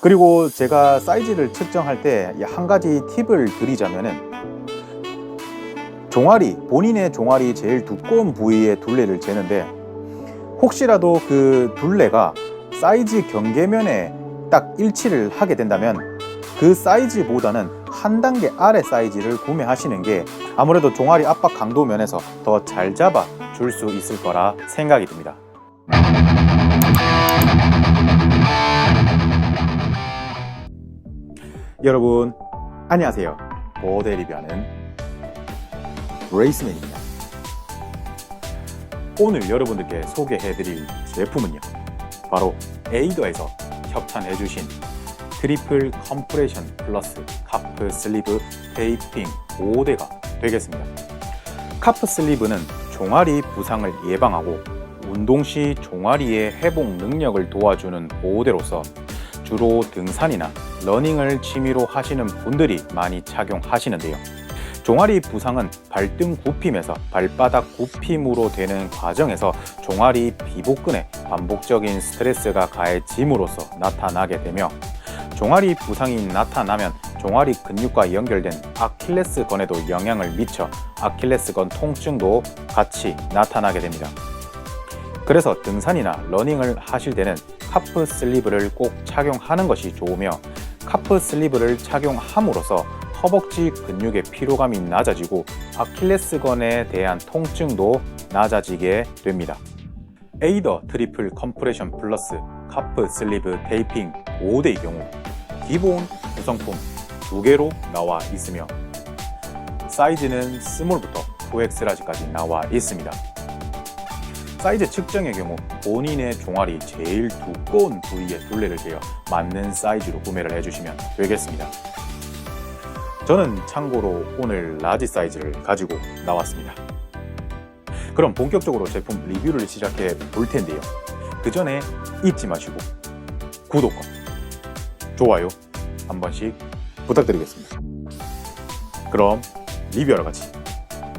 그리고 제가 사이즈를 측정할 때 한 가지 팁을 드리자면은 종아리, 본인의 종아리 제일 두꺼운 부위의 둘레를 재는데 혹시라도 그 둘레가 사이즈 경계면에 딱 일치를 하게 된다면 그 사이즈보다는 한 단계 아래 사이즈를 구매하시는 게 아무래도 종아리 압박 강도 면에서 더 잘 잡아 줄 수 있을 거라 생각이 듭니다. 여러분 안녕하세요. 보드 리뷰하는 레이스맨입니다. 오늘 여러분들께 소개해드릴 제품은요. 바로 에이더에서 협찬해주신 트리플 컴프레션 플러스 카프 슬리브 테이핑 5대가 되겠습니다. 카프 슬리브는 종아리 부상을 예방하고 운동 시 종아리의 회복 능력을 도와주는 보호대로서 주로 등산이나 러닝을 취미로 하시는 분들이 많이 착용하시는데요. 종아리 부상은 발등 굽힘에서 발바닥 굽힘으로 되는 과정에서 종아리 비복근에 반복적인 스트레스가 가해짐으로써 나타나게 되며 종아리 부상이 나타나면 종아리 근육과 연결된 아킬레스건에도 영향을 미쳐 아킬레스건 통증도 같이 나타나게 됩니다. 그래서 등산이나 러닝을 하실 때는 카프 슬리브를 꼭 착용하는 것이 좋으며 카프 슬리브를 착용함으로써 허벅지 근육의 피로감이 낮아지고 아킬레스건에 대한 통증도 낮아지게 됩니다. 에이더 트리플 컴프레션 플러스 카프 슬리브 테이핑 5대의 경우 기본 구성품 2개로 나와 있으며 사이즈는 스몰부터 2X라지까지 나와 있습니다. 사이즈 측정의 경우 본인의 종아리 제일 두꺼운 부위의 둘레를 재어 맞는 사이즈로 구매를 해주시면 되겠습니다. 저는 참고로 오늘 라지 사이즈를 가지고 나왔습니다. 그럼 본격적으로 제품 리뷰를 시작해 볼 텐데요. 그 전에 잊지 마시고 구독과 좋아요 한 번씩 부탁드리겠습니다. 그럼 리뷰하러 같이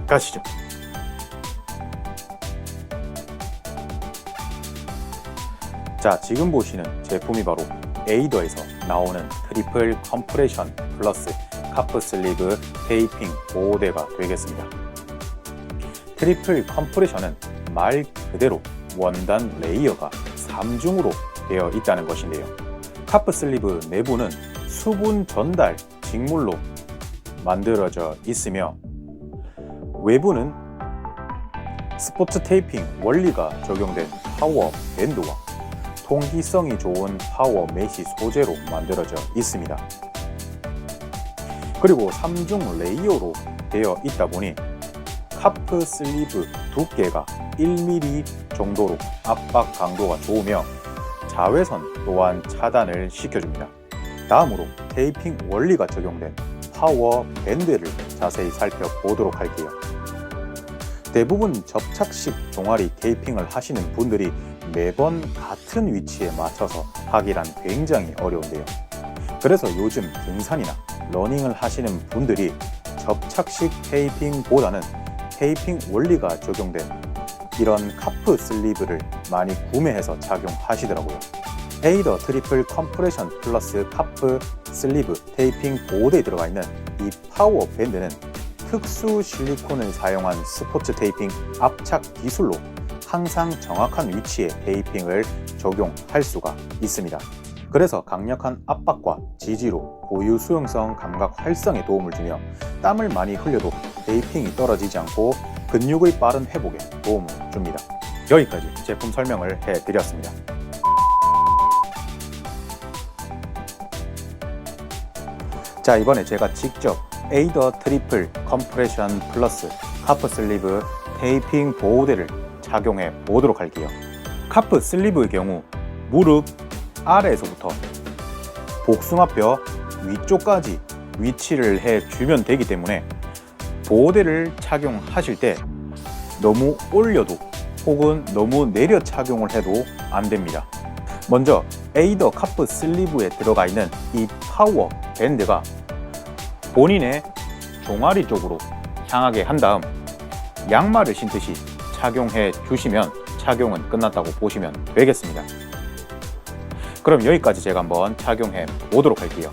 가시죠. 자, 지금 보시는 제품이 바로 에이더에서 나오는 트리플 컴프레션 플러스 카프 슬리브 테이핑 보호대가 되겠습니다. 트리플 컴프레션은 말 그대로 원단 레이어가 3중으로 되어 있다는 것인데요. 카프 슬리브 내부는 수분 전달 직물로 만들어져 있으며 외부는 스포츠 테이핑 원리가 적용된 파워 밴드와 통기성이 좋은 파워 메시 소재로 만들어져 있습니다. 그리고 3중 레이어로 되어 있다 보니 카프 슬리브 두께가 1mm 정도로 압박 강도가 좋으며 자외선 또한 차단을 시켜줍니다. 다음으로 테이핑 원리가 적용된 파워 밴드를 자세히 살펴보도록 할게요. 대부분 접착식 종아리 테이핑을 하시는 분들이 매번 같은 위치에 맞춰서 하기란 굉장히 어려운데요. 그래서 요즘 등산이나 러닝을 하시는 분들이 접착식 테이핑보다는 테이핑 원리가 적용된 이런 카프 슬리브를 많이 구매해서 착용하시더라고요. 에이더 트리플 컴프레션 플러스 카프 슬리브 테이핑 보호대에 들어가 있는 이 파워 밴드는 특수 실리콘을 사용한 스포츠 테이핑 압착 기술로 항상 정확한 위치에 테이핑을 적용할 수가 있습니다. 그래서 강력한 압박과 지지로 고유 수용성 감각 활성에 도움을 주며 땀을 많이 흘려도 테이핑이 떨어지지 않고 근육의 빠른 회복에 도움을 줍니다. 여기까지 제품 설명을 해드렸습니다. 자 이번에 제가 직접 에이더 트리플 컴프레션 플러스 카프 슬리브 테이핑 보호대를 착용해 보도록 할게요. 카프 슬리브의 경우 무릎 아래에서부터 복숭아뼈 위쪽까지 위치를 해 주면 되기 때문에 보호대를 착용하실 때 너무 올려도 혹은 너무 내려 착용을 해도 안 됩니다. 먼저 에이더 카프 슬리브에 들어가 있는 이 파워 밴드가 본인의 종아리 쪽으로 향하게 한 다음 양말을 신듯이 착용해 주시면 착용은 끝났다고 보시면 되겠습니다. 그럼 여기까지 제가 한번 착용해 보도록 할게요.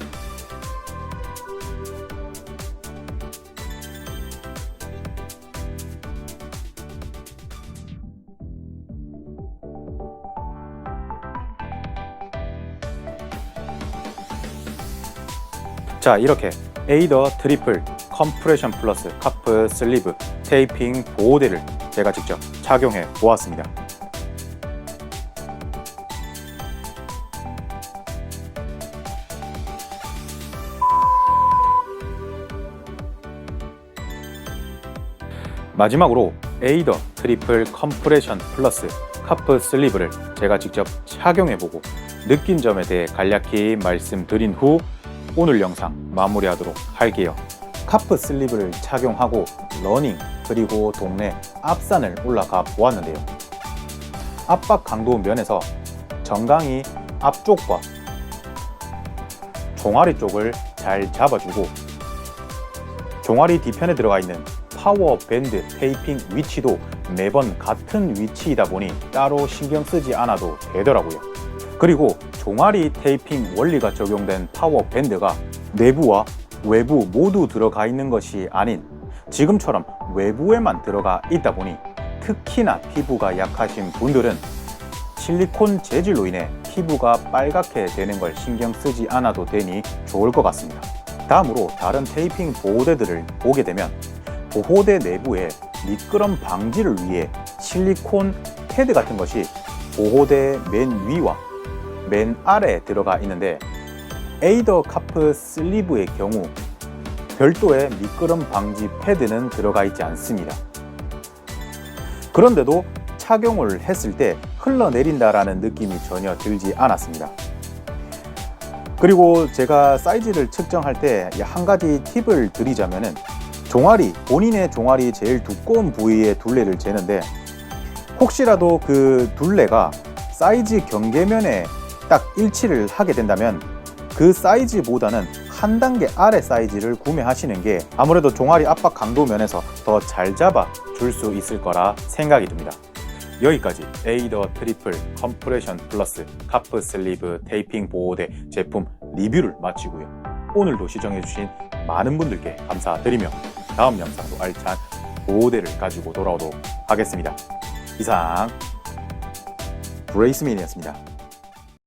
자 이렇게 에이더 트리플 컴프레션 플러스 카프 슬리브 테이핑 보호대를 제가 직접 착용해 보았습니다. 마지막으로 에이더 트리플 컴프레션 플러스 카프 슬리브를 제가 직접 착용해보고 느낀 점에 대해 간략히 말씀드린 후 오늘 영상 마무리하도록 할게요. 카프 슬리브를 착용하고 러닝 그리고 동네 앞산을 올라가 보았는데요. 압박 강도 면에서 정강이 앞쪽과 종아리 쪽을 잘 잡아주고 종아리 뒤편에 들어가 있는 파워 밴드 테이핑 위치도 매번 같은 위치이다 보니 따로 신경 쓰지 않아도 되더라고요. 그리고 종아리 테이핑 원리가 적용된 파워 밴드가 내부와 외부 모두 들어가 있는 것이 아닌 지금처럼 외부에만 들어가 있다 보니 특히나 피부가 약하신 분들은 실리콘 재질로 인해 피부가 빨갛게 되는 걸 신경 쓰지 않아도 되니 좋을 것 같습니다. 다음으로 다른 테이핑 보호대들을 보게 되면 보호대 내부에 미끄럼 방지를 위해 실리콘 패드 같은 것이 보호대 맨 위와 맨 아래에 들어가 있는데 에이더 카프 슬리브의 경우 별도의 미끄럼 방지 패드는 들어가 있지 않습니다. 그런데도 착용을 했을 때 흘러내린다라는 느낌이 전혀 들지 않았습니다. 그리고 제가 사이즈를 측정할 때 한 가지 팁을 드리자면은 종아리, 본인의 종아리 제일 두꺼운 부위의 둘레를 재는데 혹시라도 그 둘레가 사이즈 경계면에 딱 일치를 하게 된다면 그 사이즈보다는 한 단계 아래 사이즈를 구매하시는 게 아무래도 종아리 압박 강도 면에서 더 잘 잡아 줄 수 있을 거라 생각이 듭니다. 여기까지 에이더 트리플 컴프레션 플러스 카프 슬리브 테이핑 보호대 제품 리뷰를 마치고요. 오늘도 시청해주신 많은 분들께 감사드리며 다음 영상도 알찬 보호대를 가지고 돌아오도록 하겠습니다. 이상 브레이스민이었습니다.